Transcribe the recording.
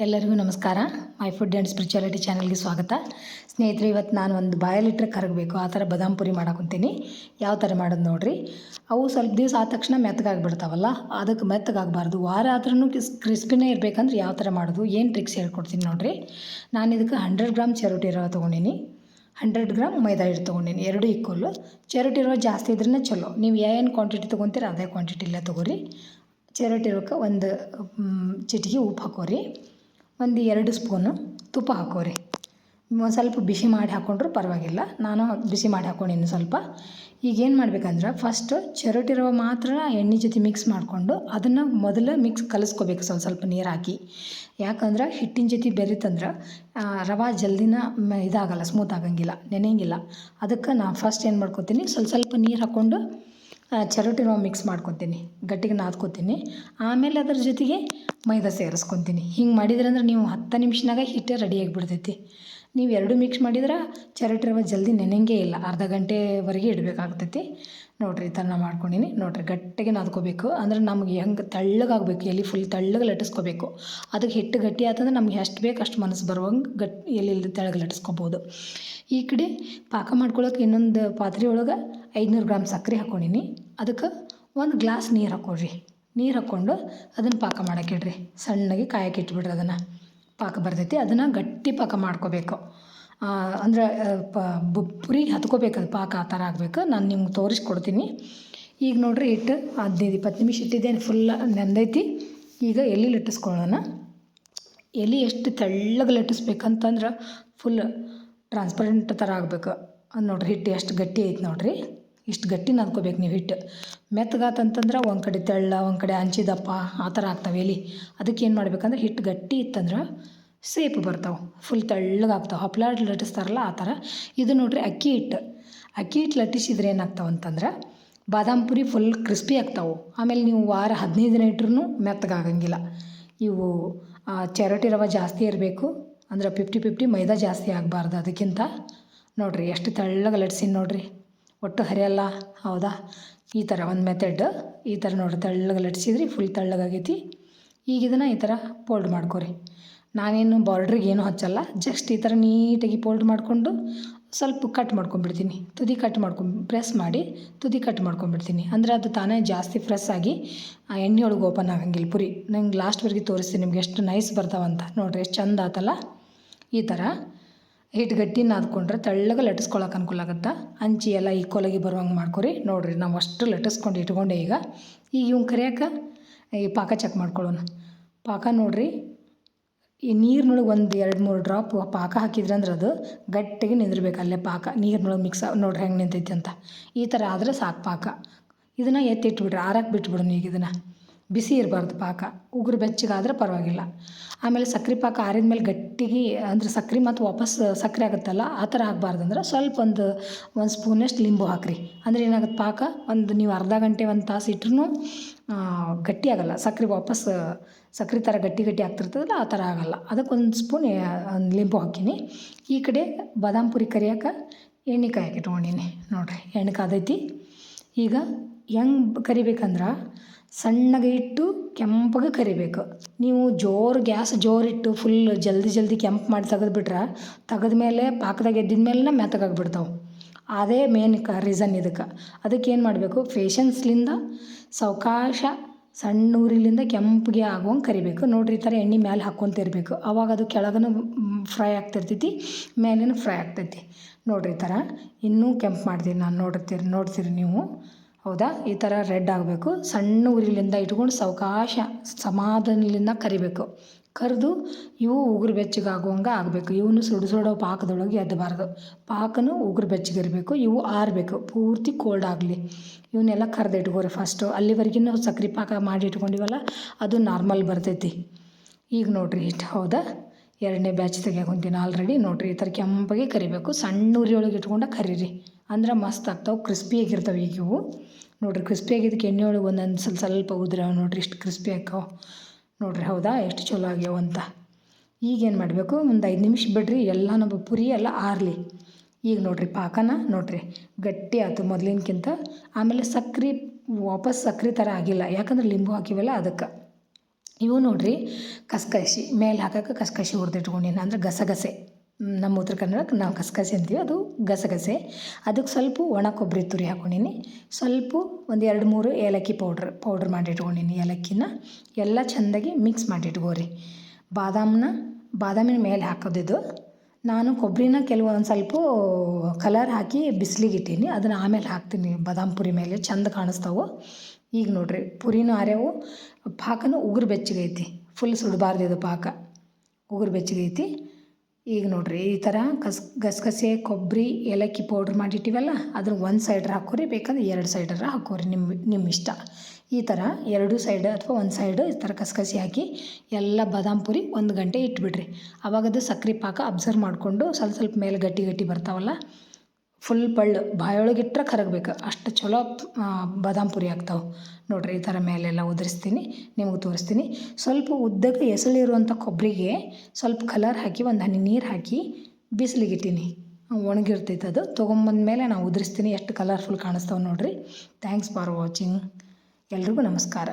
ಎಲ್ಲರಿಗೂ ನಮಸ್ಕಾರ. My food and spirituality ಚಾನಲ್ಗೆ ಸ್ವಾಗತ. ಸ್ನೇಹಿತರೆ ಇವತ್ತು ನಾನು ಒಂದು ಬಾಯಲ್ಲಿಟ್ಟರೆ ಕರಗಬೇಕು. ಆ ಥರ ಬದಾಮ್ ಪುರಿ ಮಾಡಾಕೊಂತೀನಿ ಯಾವ ಥರ ಮಾಡೋದು ನೋಡಿರಿ. ಅವು ಸ್ವಲ್ಪ ದಿವಸ ಆದ ತಕ್ಷಣ ಮೆತ್ತಗಾಗ್ಬಿಡ್ತಾವಲ್ಲ, ಅದಕ್ಕೆ ಮೆತ್ತಗಾಗಬಾರ್ದು. ವಾರ ಆದ್ರೂ ಕ್ರಿಸ್ಪಿನೇ ಇರಬೇಕಂದ್ರೆ ಯಾವ ಥರ ಮಾಡೋದು, ಏನು ಟ್ರಿಕ್ಸ್ ಹೇಳ್ಕೊಡ್ತೀನಿ ನೋಡಿರಿ. ನಾನು ಇದಕ್ಕೆ ಹಂಡ್ರೆಡ್ ಗ್ರಾಮ್ ಚೆರೋಟಿ ರವೆ ತೊಗೊಂಡೀನಿ. ಹಂಡ್ರೆಡ್ ಗ್ರಾಮ್ ಮೈದಾ ಹಿಟ್ಟು ತೊಗೊಂಡಿನಿ. ಎರಡು ಈಕ್ವಲ್ಲು ಚೆರೋಟಿ ರವೆ ಜಾಸ್ತಿ ಇದ್ರೇ ಚಲೋ. ನೀವು ಏನು ಕ್ವಾಂಟಿಟಿ ತೊಗೊತೀರ ಅದೇ ಕ್ವಾಂಟಿಟಿಲೇ ತೊಗೊರಿ. ಚೆರೋಟಿ ರವಕ್ಕೆ ಒಂದು ಚಿಟಿಕೆ ಉಪ್ಪು ಹಾಕೋರಿ. ಒಂದು ಎರಡು ಸ್ಪೂನು ತುಪ್ಪ ಹಾಕೋರಿ. ಒಂದು ಸ್ವಲ್ಪ ಬಿಸಿ ಮಾಡಿ ಹಾಕ್ಕೊಂಡ್ರು ಪರವಾಗಿಲ್ಲ. ನಾನು ಬಿಸಿ ಮಾಡಿ ಹಾಕ್ಕೊಂಡಿನಿ ಸ್ವಲ್ಪ. ಈಗ ಏನು ಮಾಡ್ಬೇಕಂದ್ರೆ ಫಸ್ಟ್ ಚೆರೋಟಿ ರವೆ ಮಾತ್ರ ಎಣ್ಣೆ ಜೊತೆ ಮಿಕ್ಸ್ ಮಾಡಿಕೊಂಡು ಅದನ್ನು ಮೊದಲು ಮಿಕ್ಸ್ ಕಲಿಸ್ಕೋಬೇಕು ಸ್ವಲ್ಪ ಸ್ವಲ್ಪ ನೀರು ಹಾಕಿ. ಯಾಕಂದ್ರೆ ಹಿಟ್ಟಿನ ಜೊತೆ ಬೆರೀತಂದ್ರೆ ರವಾ ಜಲ್ದಿನ ಇದಾಗಲ್ಲ ಸ್ಮೂತ್ ಆಗಂಗಿಲ್ಲ, ನೆನೆಯಂಗಿಲ್ಲ. ಅದಕ್ಕೆ ನಾನು ಫಸ್ಟ್ ಏನು ಮಾಡ್ಕೊತೀನಿ, ಸ್ವಲ್ಪ ಸ್ವಲ್ಪ ನೀರು ಹಾಕ್ಕೊಂಡು ಆ, ಚರೋಟಿ ರವೆ ಮಿಕ್ಸ್ ಮಾಡ್ಕೊತೀನಿ. ಗಟ್ಟಿಗೆ ನಾದ್ಕೊತೀನಿ. ಆಮೇಲೆ ಅದ್ರ ಜೊತೆಗೆ ಮೈದಾ ಸೇರಿಸ್ಕೊತೀನಿ. ಹಿಂಗೆ ಮಾಡಿದ್ರೆ ಅಂದ್ರೆ ನೀವು ಹತ್ತು ನಿಮಿಷನಾಗ ಹಿಟ್ಟೆ ರೆಡಿ ಆಗಿಬಿಡ್ತೈತಿ. ನೀವು ಎರಡು ಮಿಕ್ಸ್ ಮಾಡಿದ್ರೆ ಚರೋಟಿ ರವೆ ಜಲ್ದಿ ನೆನೆಂಗೇ ಇಲ್ಲ. ಅರ್ಧ ಗಂಟೆವರೆಗೆ ಇಡಬೇಕಾಗ್ತೈತಿ. ನೋಡಿರಿ ಈ ಥರ ಮಾಡ್ಕೊಂಡೀನಿ. ನೋಡಿರಿ ಗಟ್ಟಿಗೆ ನಾದ್ಕೋಬೇಕು. ಅಂದ್ರೆ ನಮ್ಗೆ ಹೆಂಗೆ ತಳ್ಳಗಾಗಬೇಕು. ಎಲ್ಲಿ ಫುಲ್ ತಳ್ಳಗೆ ಲಟ್ಟಿಸ್ಕೋಬೇಕು. ಅದಕ್ಕೆ ಹಿಟ್ಟು ಗಟ್ಟಿ ಆತಂದ್ರೆ ನಮ್ಗೆ ಎಷ್ಟು ಬೇಕು ಅಷ್ಟು ಮನಸ್ಸು ಬರುವಂಗೆ ಗಟ್ಟಿ ಎಲ್ಲಿ ತೆಳಗೆ ಲಟ್ಟಿಸ್ಕೋಬೋದು. ಈ ಕಡೆ ಪಾಕ ಮಾಡ್ಕೊಳಕ್ಕೆ ಇನ್ನೊಂದು ಪಾತ್ರೆ ಒಳಗೆ ಐದುನೂರು ಗ್ರಾಮ್ ಸಕ್ಕರೆ ಹಾಕ್ಕೊಂಡಿನಿ ಅದಕ್ಕೆ ಒಂದು ಗ್ಲಾಸ್ ನೀರು ಹಾಕೊಳ್ರಿ. ನೀರು ಹಾಕ್ಕೊಂಡು ಅದನ್ನು ಪಾಕ ಮಾಡಕ್ಕೆ ಇಡ್ರಿ. ಸಣ್ಣಗೆ ಕಾಯಕ್ಕೆ ಇಟ್ಬಿಡ್ರಿ ಅದನ್ನು. ಪಾಕ ಬರ್ತೈತಿ, ಅದನ್ನು ಗಟ್ಟಿ ಪಾಕ ಮಾಡ್ಕೋಬೇಕು. ಅಂದ್ರೆ ಪ ಪುರಿಗೆ ಹತ್ಕೋಬೇಕು ಪಾಕ, ಆ ಥರ ಆಗಬೇಕು. ನಾನು ನಿಮ್ಗೆ ತೋರಿಸ್ಕೊಡ್ತೀನಿ. ಈಗ ನೋಡ್ರಿ ಇಟ್ಟು ಹದಿನೈದು, ಇಪ್ಪತ್ತು ನಿಮಿಷ ಇಟ್ಟಿದ್ದೇನೆ ಫುಲ್ ನೆಂದೈತಿ. ಈಗ ಎಲ್ಲಿ ಲಟ್ಟಿಸ್ಕೊಳ್ಳೋಣ ಎಲೆ ಎಷ್ಟು ತೆಳ್ಳಗೆ ಲಟ್ಟಿಸ್ಬೇಕಂತಂದ್ರೆ ಫುಲ್ ಟ್ರಾನ್ಸ್ಪರೆಂಟ್ ಥರ ಆಗಬೇಕು. ಅದು ನೋಡ್ರಿ ಹಿಟ್ಟು ಎಷ್ಟು ಗಟ್ಟಿ ಐತೆ ನೋಡಿರಿ. ಇಷ್ಟು ಗಟ್ಟಿ ನಾದ್ಕೋಬೇಕು ನೀವು ಹಿಟ್ಟು. ಮೆತ್ತಗಾತಂತಂದ್ರೆ ಒಂದು ಕಡೆ ತೆಳ್ಳ, ಒಂದು ಕಡೆ ಹಂಚಿದಪ್ಪ ಆ ಥರ ಆಗ್ತಾವೆ ಎಲ್ಲಿ ಅದಕ್ಕೆ ಏನು ಮಾಡ್ಬೇಕಂದ್ರೆ ಹಿಟ್ಟು ಗಟ್ಟಿ ಇತ್ತಂದ್ರೆ ಸೇಪ್ ಬರ್ತಾವೆ. ಫುಲ್ ತೆಳ್ಳಗಾಗ್ತಾವೆ ಲಟ್ಟಿಸ್ತಾರಲ್ಲ ಆ ಥರ ಇದು ನೋಡಿರಿ ಅಕ್ಕಿ ಹಿಟ್ಟು. ಅಕ್ಕಿ ಹಿಟ್ಟು ಲಟ್ಟಿಸಿದ್ರೆ ಏನಾಗ್ತಾವೆ ಅಂತಂದ್ರೆ ಬಾದಾಮ್ ಪುರಿ ಫುಲ್ ಕ್ರಿಸ್ಪಿ ಆಗ್ತಾವೆ. ಆಮೇಲೆ ನೀವು ವಾರ ಹದಿನೈದು ದಿನ ಇಟ್ರೂ ಮೆತ್ತಗಾಗಂಗಿಲ್ಲ ಇವು ಚೆರೋಟಿ ರವೆ ಜಾಸ್ತಿ ಇರಬೇಕು. ಅಂದ್ರೆ ಫಿಫ್ಟಿ ಫಿಫ್ಟಿ ಮೈದಾ ಜಾಸ್ತಿ ಆಗಬಾರ್ದು ಅದಕ್ಕಿಂತ. ನೋಡಿರಿ, ಎಷ್ಟು ತೆಳ್ಳಗೆ ಲಟ್ಸೀನಿ ನೋಡಿರಿ. ಒಟ್ಟು ಹರಿಯಲ್ಲ, ಹೌದಾ? ಈ ಥರ ಒಂದು ಮೆಥಡ್ ಈ ಥರ ನೋಡಿರಿ, ತೆಳ್ಳಗೆ ಲಟ್ಸಿದ್ರಿ ಫುಲ್ ತೆಳ್ಳಗಾಗೈತಿ ಈಗ ಇದನ್ನು ಈ ಥರ ಫೋಲ್ಡ್ ಮಾಡ್ಕೊರಿ. ನಾನೇನು ಬಾರ್ಡ್ರಿಗೆ ಏನು ಹಚ್ಚಲ್ಲ ಜಸ್ಟ್ ಈ ಥರ ನೀಟಾಗಿ ಫೋಲ್ಡ್ ಮಾಡಿಕೊಂಡು ಸ್ವಲ್ಪ ಕಟ್ ಮಾಡ್ಕೊಂಡ್ಬಿಡ್ತೀನಿ. ತುದಿ ಕಟ್ ಮಾಡ್ಕೊ ಪ್ರೆಸ್ ಮಾಡಿ ತುದಿ ಕಟ್ ಮಾಡ್ಕೊಂಡ್ಬಿಡ್ತೀನಿ. ಅಂದರೆ ಅದು ತಾನೇ ಜಾಸ್ತಿ ಫ್ರೆಸ್ ಆಗಿ, ಆ ಎಣ್ಣೆ ಒಳಗೆ ಓಪನ್ ಆಗಂಗಿಲ್ಲ ಪುರಿ. ನಂಗೆ ಲಾಸ್ಟ್ವರೆಗೆ ತೋರಿಸ್ತೀನಿ ನಿಮ್ಗೆ, ಎಷ್ಟು ನೈಸ್ ಬರ್ತಾವಂತ. ನೋಡಿರಿ, ಎಷ್ಟು ಚಂದ ಆತಲ್ಲ? ಈ ಥರ ಹಿಟ್ಟು ಗಟ್ಟಿ ನಾದ್ಕೊಂಡ್ರೆ ತೆಳ್ಳಗೆ ಲಟ್ಟಿಸ್ಕೊಳಕ್ಕೆ ಅನುಕೂಲ ಆಗುತ್ತೆ? ಹಂಚಿ ಎಲ್ಲ ಈಕ್ವಲಾಗಿ ಬರುವಂಗೆ ಮಾಡ್ಕೊರಿ. ನೋಡಿರಿ ನಾವು ಅಷ್ಟು ಲಟ್ಟಿಸ್ಕೊಂಡು ಇಟ್ಕೊಂಡೆ ಈಗ. ಈಗ ಇವ್ನ ಕರೆಯೋಕೆ? ಈ ಪಾಕ ಚೆಕ್ ಮಾಡ್ಕೊಳ್ಳೋಣ. ಪಾಕ ನೋಡಿರಿ. ಈ ನೀರಿನೊಳಗೆ ಒಂದು ಎರಡು ಮೂರು ಡ್ರಾಪ್ ಪಾಕ ಹಾಕಿದ್ರೆ ಅಂದ್ರೆ ಅದು ಗಟ್ಟಿಗೆ ನಿಂದಿರ್ಬೇಕು ಅಲ್ಲೇ ಪಾಕ. ನೀರಿನೊಳಗೆ ಮಿಕ್ಸ್ ನೋಡ್ರಿ ಹೆಂಗೆ ನಿಂತೈತಿ ಅಂತ. ಈ ಥರ ಆದರೆ ಸಾಕು ಪಾಕ. ಇದನ್ನು ಎತ್ತಿಟ್ಬಿಡ್ರಿ. ಆರಕ್ಕೆ ಬಿಟ್ಬಿಡೋಣ ಈಗ ಇದನ್ನು. ಬಿಸಿ ಇರಬಾರ್ದು ಪಾಕ. ಉಗುರು ಬೆಚ್ಚಗಾದ್ರೆ ಪರವಾಗಿಲ್ಲ. ಆಮೇಲೆ ಸಕ್ರೆ ಪಾಕ ಆರಿದ ಮೇಲೆ ಗಟ್ಟಿಗೆ, ಅಂದ್ರೆ ಸಕ್ರೆ ಮತ್ತು ವಾಪಸ್ ಸಕ್ಕರೆ ಆಗುತ್ತಲ್ಲ, ಆ ಥರ ಆಗಬಾರ್ದು ಅಂದ್ರೆ ಸ್ವಲ್ಪ ಒಂದು ಒಂದು ಸ್ಪೂನಷ್ಟು ಲಿಂಬು ಹಾಕ್ರಿ. ಅಂದ್ರೆ ಏನಾಗುತ್ತೆ ಪಾಕ? ಒಂದು ನೀವು ಅರ್ಧ ಗಂಟೆ, ಒಂದು ತಾಸು ಇಟ್ರೂ ಗಟ್ಟಿ ಆಗಲ್ಲ. ಸಕ್ರೆ ವಾಪಸ್, ಸಕ್ರೆ ಥರ ಗಟ್ಟಿ ಗಟ್ಟಿ ಆಗ್ತಿರ್ತದಲ್ಲ, ಆ ಥರ ಆಗಲ್ಲ. ಅದಕ್ಕೊಂದು ಸ್ಪೂನ್ ಒಂದು ಲಿಂಬು ಹಾಕೀನಿ ಈ ಕಡೆ ಬಾದಾಮ್ ಪುರಿ ಕರಿಯೋಕೆ ಎಣ್ಣೆ ಕಾಯಕ್ಕೆ ಇಟ್ಕೊಂಡೀನಿ ನೋಡಿರಿ ಎಣ್ಣೆ ಕಾದೈತಿ ಈಗ ಹೆಂಗೆ ಕರಿಬೇಕಂದ್ರೆ ಸಣ್ಣಗೆ ಇಟ್ಟು ಕೆಂಪಗೆ ಕರಿಬೇಕು. ನೀವು ಜೋರು ಗ್ಯಾಸ್ ಜೋರಿಟ್ಟು ಫುಲ್ ಜಲ್ದಿ ಜಲ್ದಿ ಕೆಂಪು ಮಾಡಿ ತೆಗೆದ್ಬಿಟ್ರೆ ತೆಗೆದ್ಮೇಲೆ ಪಾಕದಾಗ ಎದ್ದಿದ ಮೇಲೆ ಮೆತ್ತಗಾಗ್ಬಿಡ್ತಾವೆ ಅದೇ ಮೇನ್ ಕ ರೀಸನ್ ಇದಕ್ಕೆ. ಅದಕ್ಕೆ ಏನು ಮಾಡಬೇಕು? ಫೇಷನ್ಸ್ಲಿಂದ ಸಾವಕಾಶ ಸಣ್ಣ ಊರಿಲಿಂದ ಕೆಂಪಿಗೆ ಆಗುವಂಗೆ ಕರಿಬೇಕು. ನೋಡ್ರಿ ಈ ಥರ ಎಣ್ಣೆ ಮೇಲೆ ಹಾಕ್ಕೊಂತಿರ್ಬೇಕು ಅವಾಗ ಅದು ಕೆಳಗನು ಫ್ರೈ ಆಗ್ತಿರ್ತೈತಿ, ಮೇಲೇನು ಫ್ರೈ ಆಗ್ತೈತಿ. ನೋಡ್ರಿ ಈ ಥರ ಇನ್ನೂ ಕೆಂಪು ಮಾಡ್ತೀನಿ ನಾನು ನೋಡ್ತೀರಿ ನೋಡ್ತೀರಿ ನೀವು. ಹೌದಾ? ಈ ಥರ ರೆಡ್ ಆಗಬೇಕು. ಸಣ್ಣ ಉರಿಲಿಂದ ಇಟ್ಕೊಂಡು ಸಾವಕಾಶ ಸಮಾಧಾನದಿಂದ ಕರಿಬೇಕು. ಕರೆದು ಇವು ಉಗುರು ಬೆಚ್ಚಗಾಗುವಂಗೆ ಆಗಬೇಕು. ಇವನು ಸುಡು ಸುಡೋ ಪಾಕದೊಳಗೆ ಎದ್ದಬಾರ್ದು ಪಾಕನು ಉಗುರು ಬೆಚ್ಚಗಿರಬೇಕು. ಇವು ಆರಬೇಕು. ಪೂರ್ತಿ ಕೋಲ್ಡ್ ಆಗಲಿ. ಇವನ್ನೆಲ್ಲ ಕರೆದು ಇಟ್ಕೋರಿ ಫಸ್ಟು ಅಲ್ಲಿವರೆಗಿನ ಸಕ್ರೆ ಪಾಕ ಮಾಡಿ ಇಟ್ಕೊಂಡಿವಲ್ಲ, ಅದು ನಾರ್ಮಲ್ ಬರ್ತೈತಿ. ಈಗ ನೋಡಿರಿ ಇಷ್ಟು. ಹೌದಾ? ಎರಡನೇ ಬ್ಯಾಚ್ ತೆಗಿಯಾಕೊಂತೀನಿ ಆಲ್ರೆಡಿ ನೋಡಿರಿ ಈ ಥರ ಕೆಂಪಗೆ ಕರಿಬೇಕು. ಸಣ್ಣ ಉರಿ ಒಳಗೆ ಇಟ್ಕೊಂಡು ಕರೀರಿ. ಅಂದ್ರೆ ಮಸ್ತ್ ಆಗ್ತಾವೆ ಕ್ರಿಸ್ಪಿಯಾಗಿರ್ತವೆ ಈಗ ಇವು. ನೋಡ್ರಿ ಕ್ರಿಸ್ಪಿಯಾಗಿದ್ದಕ್ಕೆ ಎಣ್ಣೆ ಒಳಗೆ ಒಂದೊಂದು ಸ್ವಲ್ಪ ಸ್ವಲ್ಪ ಉದ್ರ ನೋಡ್ರಿ, ಇಷ್ಟು ಕ್ರಿಸ್ಪಿ ಆಕಾವು ನೋಡ್ರಿ, ಹೌದಾ? ಎಷ್ಟು ಚಲೋ ಆಗ್ಯಾವ ಅಂತ. ಈಗೇನು ಮಾಡಬೇಕು? ಒಂದು ಐದು ನಿಮಿಷ ಬಿಡ್ರಿ ಎಲ್ಲ ನಮ್ಮ ಪುರಿ ಎಲ್ಲ ಆರಲಿ. ಈಗ ನೋಡ್ರಿ, ಪಾಕನ, ನೋಡ್ರಿ, ಗಟ್ಟಿ ಆಯ್ತು ಮೊದಲಿನಕ್ಕಿಂತ ಆಮೇಲೆ ಸಕ್ರೆ, ವಾಪಸ್ ಸಕ್ರೆ ಥರ ಆಗಿಲ್ಲ. ಯಾಕಂದ್ರೆ ಲಿಂಬು ಹಾಕಿವಲ್ಲ ಅದಕ್ಕೆ. ಇವು ನೋಡ್ರಿ ಕಸ್ಕಸಿ ಮೇಲೆ ಹಾಕಕ್ಕೆ ಕಸ್ಕಸಿ ಹುರಿದಿಟ್ಕೊಂಡಿನಿ. ಅಂದರೆ ಗಸಗಸೆ. ನಮ್ಮ ಉತ್ತರ ಕನ್ನಡಕ್ಕೆ ನಾವು ಗಸಗಸೆ ಅಂತೀವಿ. ಅದು ಗಸಗಸೆ. ಅದಕ್ಕೆ ಸ್ವಲ್ಪ ಒಣ ಕೊಬ್ಬರಿ ತುರಿ ಹಾಕ್ಕೊಂಡೀನಿ ಸ್ವಲ್ಪ ಒಂದು ಎರಡು ಮೂರು ಏಲಕ್ಕಿ ಪೌಡ್ರ್ ಪೌಡ್ರ್ ಮಾಡಿ ಇಟ್ಕೊಂಡೀನಿ ಏಲಕ್ಕಿನ. ಎಲ್ಲ ಚೆಂದಾಗಿ ಮಿಕ್ಸ್ ಮಾಡಿ ಇಟ್ಕೋರಿ ಬಾದಾಮನ್ನ ಬಾದಾಮಿನ ಮೇಲೆ ಹಾಕೋದಿದ್ದು ನಾನು ಕೊಬ್ಬರಿನ ಕೆಲವೊಂದು ಸ್ವಲ್ಪ ಕಲರ್ ಹಾಕಿ ಬಿಸಿಲಿಗೆ ಇಟ್ಟೀನಿ. ಅದನ್ನು ಆಮೇಲೆ ಹಾಕ್ತೀನಿ. ಬಾದಾಮ್ ಪುರಿ ಮೇಲೆ ಚಂದ ಕಾಣಿಸ್ತಾವೆ. ಈಗ ನೋಡ್ರಿ, ಪುರಿನೂ ಆರ್ಯಾವು ಪಾಕನೂ ಉಗುರು ಬೆಚ್ಚಗೈತಿ. ಫುಲ್ ಸುಡಬಾರ್ದು ಇದು ಪಾಕ. ಉಗುರು ಬೆಚ್ಚಗೈತಿ. ಈಗ ನೋಡ್ರಿ ಈ ಥರ ಕಸ್, ಗಸಗಸೆ, ಕೊಬ್ಬರಿ, ಏಲಕ್ಕಿ ಪೌಡ್ರ್ ಮಾಡಿಟ್ಟಿವಲ್ಲ ಅದನ್ನ ಒಂದು ಸೈಡ್ರ ಹಾಕೋರಿ, ಬೇಕಂದ್ರೆ ಎರಡು ಸೈಡರ ಹಾಕೋರಿ ನಿಮ್ಮ ನಿಮ್ಮ ಇಷ್ಟ. ಈ ಥರ ಎರಡು ಸೈಡ್ ಅಥವಾ ಒಂದು ಸೈಡ್ ಈ ಥರ ಕಸಗಸಿ ಹಾಕಿ ಎಲ್ಲ ಬಾದಾಮ್ ಪುರಿ ಒಂದು ಗಂಟೆ ಇಟ್ಬಿಡ್ರಿ. ಅವಾಗ ಅದು ಸಕ್ರೆ ಪಾಕ ಅಬ್ಸರ್ವ್ ಮಾಡಿಕೊಂಡು ಸ್ವಲ್ಪ ಸ್ವಲ್ಪ ಮೇಲೆ ಗಟ್ಟಿ ಗಟ್ಟಿ ಬರ್ತಾವಲ್ಲ ಫುಲ್ ಪಳ್ಳು ಬಾಯೊಳಗೆ ಇಟ್ಟರೆ ಕರಗಬೇಕು. ಅಷ್ಟು ಚಲೋ ಬಾದಾಮ್ ಪುರಿ ಆಗ್ತಾವೆ. ನೋಡಿರಿ, ಈ ಥರ ಮೇಲೆಲ್ಲ ಉದುರಿಸ್ತೀನಿ, ನಿಮಗೆ ತೋರಿಸ್ತೀನಿ. ಸ್ವಲ್ಪ ಉದ್ದಕ್ಕೆ ಎಸಳಿರುವಂಥ ಕೊಬ್ಬರಿಗೆ ಸ್ವಲ್ಪ ಕಲರ್ ಹಾಕಿ, ಒಂದು ಹನಿ ನೀರು ಹಾಕಿ ಬಿಸಿಲಿಗಿಟ್ಟೀನಿ ಒಣಗಿರ್ತೈತೆ ಅದು. ತೊಗೊಂಬಂದ್ಮೇಲೆ ನಾವು ಉದುರಿಸ್ತೀನಿ. ಎಷ್ಟು ಕಲರ್ಫುಲ್ ಕಾಣಿಸ್ತಾವೆ ನೋಡಿರಿ. ಥ್ಯಾಂಕ್ಸ್ ಫಾರ್ ವಾಚಿಂಗ್ ಎಲ್ರಿಗೂ ನಮಸ್ಕಾರ.